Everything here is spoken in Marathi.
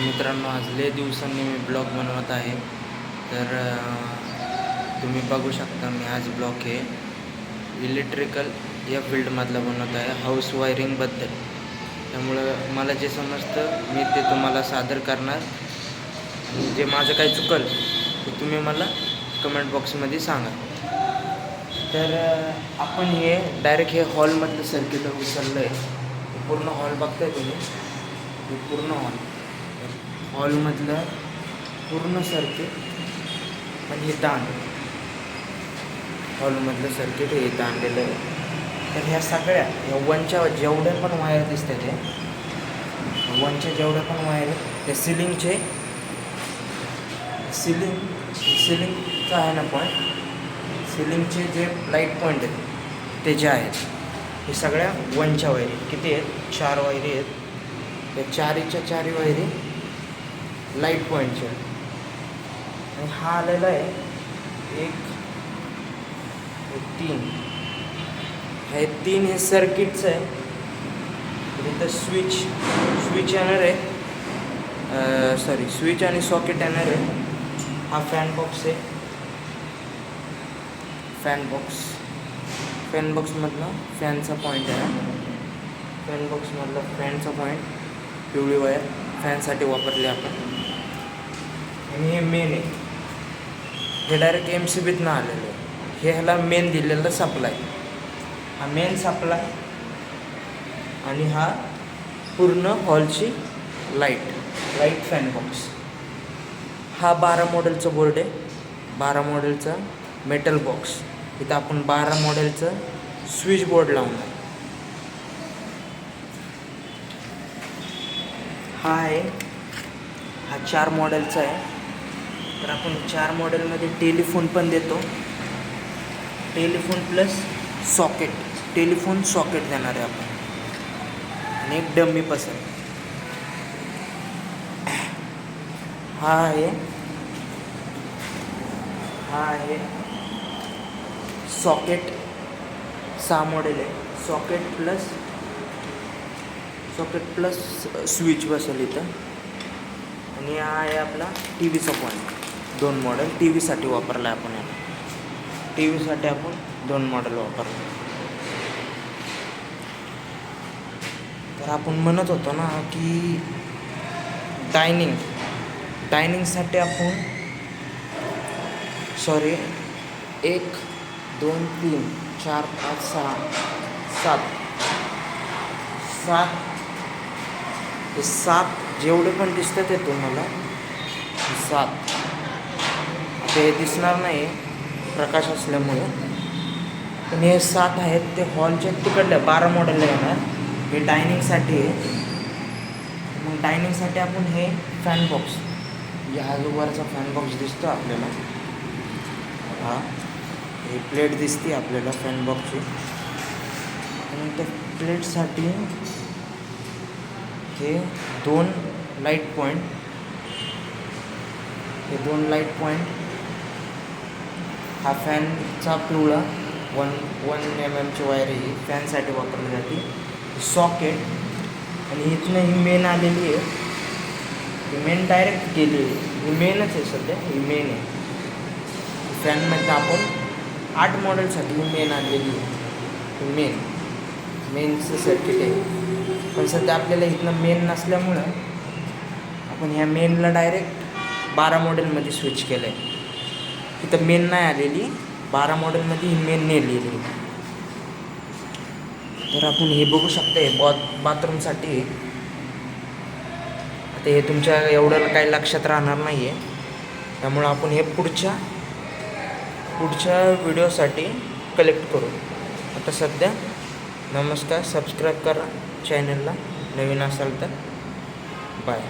मित्रांनो आज लय दिवसांनी मी ब्लॉग बनवत आहे. तर तुम्ही बघू शकता मी आज ब्लॉग हे इलेक्ट्रिकल या फील्डमधला बनवत आहे हाऊस वायरिंगबद्दल त्यामुळं मला जे समजतं मी ते तुम्हाला सादर करणार. जे माझं काही चुकल ते तुम्ही मला कमेंट बॉक्समध्ये सांगा. तर आपण हे डायरेक्ट हे हॉलमधलं सर्किट उचललं आहे पूर्ण हॉल बघताय तुम्ही? पूर्ण हॉल हॉलमधलं पूर्ण सर्किट पण हे ताण. हॉलमधलं सर्किट हे इथं आणलेलं आहे. तर ह्या सगळ्या ह्या वनच्या जेवढ्या पण वायर दिसतात हे वनच्या जेवढ्या पण वायर आहेत त्या सिलिंगचे सिलिंग सिलिंगचा आहे ना पॉईंट सिलिंगचे जे लाइट पॉईंट आहेत ते जे आहेत हे सगळ्या वनच्या वायरी किती आहेत? चार वायरी आहेत. त्या चारीच्या चारी वायरी लाइट पॉईंटच्या आणि हा आलेला आहे एक तीन. हे तीन हे सर्किटचं आहे. तिथं स्विच स्विच येणार आहे. सॉरी स्विच आणि सॉकेट येणार आहे. हा फॅन बॉक्स आहे. फॅन बॉक्स फॅन बॉक्समधला फॅनचा पॉईंट आहे. फॅन बॉक्समधला फॅनचा पॉईंट पिवळी वायर फॅनसाठी वापरली आपण. आणि हे मेन आहे हे डायरेक्ट एम सी बीतनं आलेलं आहे. हे ह्याला मेन दिलेला सप्लाय हा मेन सप्लाय आणि हा पूर्ण हॉलची लाइट लाइट फॅन बॉक्स हा बारा मॉडेलचा बोर्ड आहे. बारा मॉडेलचा मेटल बॉक्स इथं आपण बारा मॉडेलचं स्विच बोर्ड लावणार. हा आहे हा चार मॉडेलचा आहे. तर आपण चार मॉडेलमध्ये टेलिफोन पण देतो. Telephone plus socket telephone socket देणार आहे आपण. आणि एक डमी पसंत. हा आहे. हा आहे. सॉकेट सहा मॉडेल आहे. Socket plus socket plus switch बसेल इथं. आणि हा आहे आपला टी व्हीचा पॉईंट दोन मॉडेल टी व्हीसाठी वापरला आहे आपण याला. टी व्हीसाठी आपण दोन मॉडेल वापरलं तर आपण म्हणत होतो ना की डायनिंग डायनिंगसाठी आपण सॉरी एक दोन तीन चार पाच सहा सात सात हे सात जेवढे पण दिसतात ते तुम्हाला. सात. आता हे दिसणार नाही प्रकाश असल्यामुळे. पण हे सात आहेत ते हॉलच्या तिकडल्या बारा मॉडेलला येणार. हे डायनिंगसाठी आहे. मग डायनिंगसाठी आपण हे फॅन बॉक्स म्हणजे हा जो वरचा फॅन बॉक्स दिसतो आपल्याला. हा. हे प्लेट दिसते आपल्याला फॅन बॉक्सची आणि त्या प्लेटसाठी हे दोन लाइट पॉईंट. हे दोन लाइट पॉईंट. हा फॅनचा पिवळा वन वन एम एमची वायर ही फॅनसाठी वापरली जाते. सॉकेट. आणि इथनं ही मेन आलेली आहे. ही मेन डायरेक्ट गेली आहे. ही मेनच आहे सध्या ही मेन आहे. फॅनमध्ये आपण आठ मॉडेलसाठी ही मेन आणलेली आहे. ही मेन मेनचं सर्किट आहे. पण सध्या आपल्याला इथनं मेन नसल्यामुळं आपण ह्या मेनला डायरेक्ट बारा मॉडेलमध्ये स्विच केलं आहे इथं मेन नाही आलेली बारा मॉडेलमध्ये ही मेन नेलेली. तर आपण हे बघू शकतो हे बॉ बाथरूमसाठी आता हे तुमच्या एवढं काही लक्षात राहणार नाही आहे त्यामुळं आपण हे पुढच्या पुढच्या व्हिडिओसाठी कलेक्ट करू. आता सध्या नमस्कार सबस्क्राईब करा चॅनलला नवीन असाल तर बाय